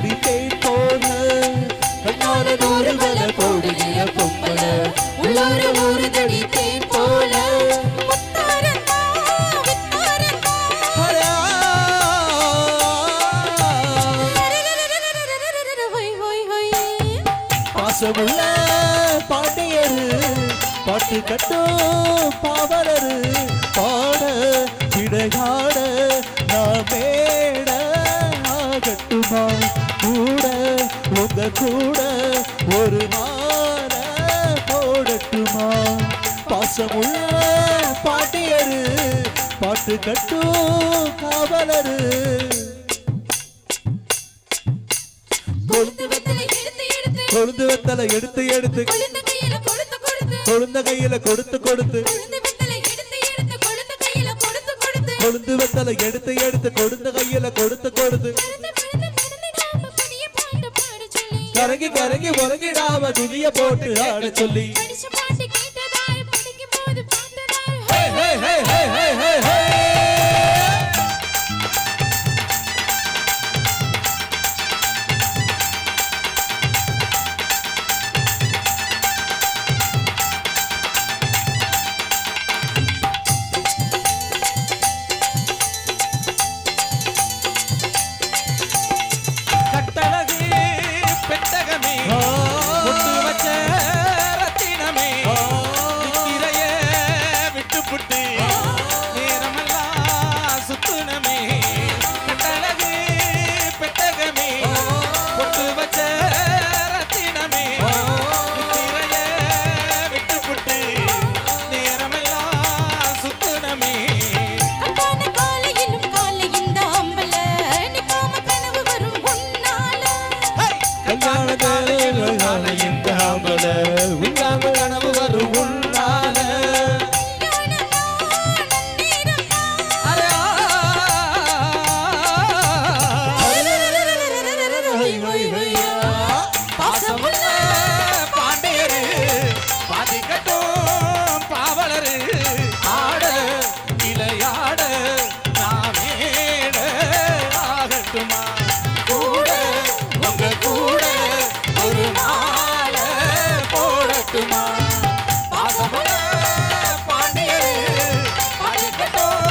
தவிப்பேன் போன கண்ணால நூறு வல போடுகிற பொம்பல உள்ளார நூறு தடிப்பேன் போல. பாசமுள்ள பாண்டியரு பாட்டு கட்டோ பாவலரு. பாட விடையாட கூட ஒரு மாற போடட்டுமா? பாசமுள்ள பாட்டியரு பாட்டு கட்டும் காவலரு. கொழுந்து வெத்தலை எடுத்து எடுத்து. கொழுந்த கையில கொடுத்து கொடுத்து. கொழுந்து வெத்தலை எடுத்து எடுத்து. கொழுந்த கையில கொடுத்து கொடுத்து. கரங்கி கரங்கி உறங்கிடாம துதிய போட்டு ஆட சொல்லி. பாடிக்கட்டுமா பாசமல பாண்டியரு பாடிக்கட்டும்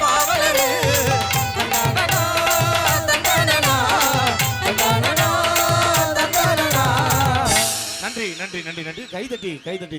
பாவலரு நன்றி நன்றி நன்றி கைதட்டி கைதட்டி